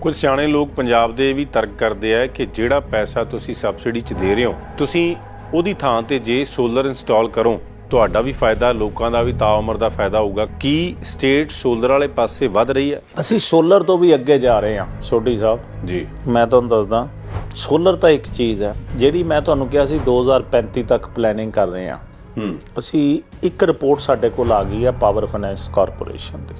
ਕੁਝ ਸਿਆਣੇ ਲੋਕ ਪੰਜਾਬ ਦੇ ਵੀ ਤਰਕ ਕਰਦੇ ਆ ਕਿ ਜਿਹੜਾ ਪੈਸਾ ਤੁਸੀਂ ਸਬਸਿਡੀ 'ਚ ਦੇ ਰਹੇ ਹੋ ਤੁਸੀਂ ਉਹਦੀ ਥਾਂ ਤੇ ਜੇ ਸੋਲਰ ਇੰਸਟਾਲ ਕਰੋ ਤੁਹਾਡਾ ਵੀ ਫਾਇਦਾ ਲੋਕਾਂ ਦਾ ਵੀ ਤਾਉਮਰ ਦਾ ਫਾਇਦਾ ਹੋਊਗਾ। ਕੀ ਸਟੇਟ ਸੋਲਰ ਵਾਲੇ ਪਾਸੇ ਵੱਧ ਰਹੀ ਹੈ ਅਸੀਂ ਸੋਲਰ ਤੋਂ ਵੀ ਅੱਗੇ ਜਾ ਰਹੇ ਹਾਂ ਸੋਢੀ ਸਾਹਿਬ। ਜੀ। ਮੈਂ ਤੁਹਾਨੂੰ ਦੱਸਦਾ ਸੋਲਰ ਤਾਂ ਇੱਕ ਚੀਜ਼ ਹੈ ਜਿਹੜੀ ਮੈਂ ਤੁਹਾਨੂੰ ਕਿਹਾ ਸੀ 2035 ਤੱਕ ਪਲੈਨਿੰਗ ਕਰ ਰਹੇ ਹਾਂ। ਹੂੰ ਅਸੀਂ ਇੱਕ ਰਿਪੋਰਟ ਸਾਡੇ ਕੋਲ ਆ ਗਈ ਹੈ ਪਾਵਰ ਫਾਈਨੈਂਸ ਕਾਰਪੋਰੇਸ਼ਨ ਦੀ।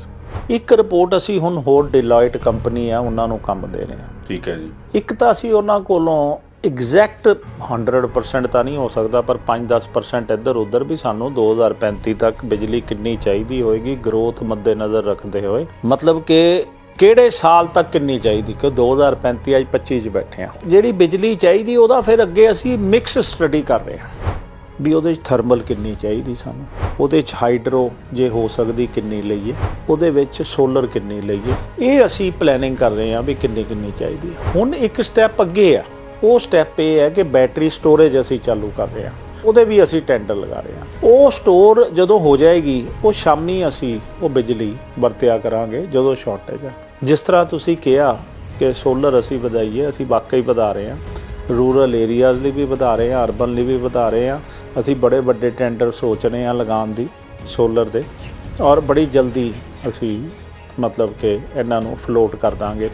ਇੱਕ ਰਿਪੋਰਟ ਅਸੀਂ ਹੁਣ ਹੋਰ ਡਿਲੋਇਟ ਕੰਪਨੀ ਆ ਉਹਨਾਂ ਨੂੰ ਕੰਮ ਦੇ ਰਹੇ ਹਾਂ। ਠੀਕ ਹੈ ਜੀ। ਇੱਕ ਤਾਂ ਅਸੀਂ ਉਹਨਾਂ ਕੋਲੋਂ ਐਗਜ਼ੈਕਟ 100% ਤਾਂ ਨਹੀਂ ਹੋ ਸਕਦਾ ਪਰ 5-10% ਇੱਧਰ ਉੱਧਰ ਵੀ ਸਾਨੂੰ 2035 ਤੱਕ ਬਿਜਲੀ ਕਿੰਨੀ ਚਾਹੀਦੀ ਹੋਏਗੀ ਗਰੋਥ ਮੱਦੇਨਜ਼ਰ ਰੱਖਦੇ ਹੋਏ। ਮਤਲਬ ਕਿ ਕਿਹੜੇ ਸਾਲ ਤੱਕ ਕਿੰਨੀ ਚਾਹੀਦੀ? ਕਿ 2035 ਅੱਜ 25 ਚ ਬੈਠੇ ਆ ਜਿਹੜੀ ਬਿਜਲੀ ਚਾਹੀਦੀ ਉਹਦਾ ਫਿਰ ਅੱਗੇ ਅਸੀਂ ਮਿਕਸ ਸਟੱਡੀ ਕਰ ਰਹੇ ਹਾਂ। ਵੀ ਉਹਦੇ 'ਚ ਥਰਮਲ ਕਿੰਨੀ ਚਾਹੀਦੀ ਸਾਨੂੰ? ਉਹਦੇ 'ਚ ਹਾਈਡਰੋ ਜੇ ਹੋ ਸਕਦੀ ਕਿੰਨੀ ਲਈਏ? ਉਹਦੇ ਵਿੱਚ ਸੋਲਰ ਕਿੰਨੀ ਲਈਏ? ਇਹ ਅਸੀਂ ਪਲੈਨਿੰਗ ਕਰ ਰਹੇ ਹਾਂ ਵੀ ਕਿੰਨੀ ਕਿੰਨੀ ਚਾਹੀਦੀ ਹੈ ਹੁਣ ਇੱਕ ਸਟੈਪ ਅੱਗੇ ਆ। ਉਹ ਸਟੈਪ ਇਹ ਹੈ ਕਿ ਬੈਟਰੀ ਸਟੋਰੇਜ ਅਸੀਂ ਚਾਲੂ ਕਰ ਰਹੇ ਹਾਂ। ਉਹਦੇ ਵੀ ਅਸੀਂ ਟੈਂਡਰ ਲਗਾ ਰਹੇ ਹਾਂ। ਉਹ ਸਟੋਰ ਜਦੋਂ ਹੋ ਜਾਏਗੀ, ਉਹ ਸ਼ਾਮੀ ਅਸੀਂ ਉਹ ਬਿਜਲੀ ਵਰਤਿਆ ਕਰਾਂਗੇ ਜਦੋਂ ਸ਼ਾਰਟੇਜ ਹੈ ਜਿਸ ਤਰ੍ਹਾਂ ਤੁਸੀਂ ਕਿਹਾ ਕਿ ਸੋਲਰ ਅਸੀਂ ਵਧਾਈਏ, ਅਸੀਂ ਵਾਕਈ ਵਧਾ ਰਹੇ ਹਾਂ। ਰੂਰਲ ਏਰੀਆਜ਼ ਲਈ ਵੀ ਵਧਾ ਰਹੇ ਹਾਂ ਅਰਬਨ ਲਈ ਵੀ ਵਧਾ ਰਹੇ ਹਾਂ। ਅਸੀਂ ਬੜੇ ਵੱਡੇ ਟੈਂਡਰ ਸੋਚ ਰਹੇ ਹਾਂ ਲਗਾਉਣ ਦੀ ਸੋਲਰ ਦੇ। ਔਰ ਬੜੀ ਜਲਦੀ ਅਸੀਂ ਮਤਲਬ ਕਿ ਇਹਨਾਂ ਨੂੰ ਫਲੋਟ ਕਰ ਦਾਂਗੇ।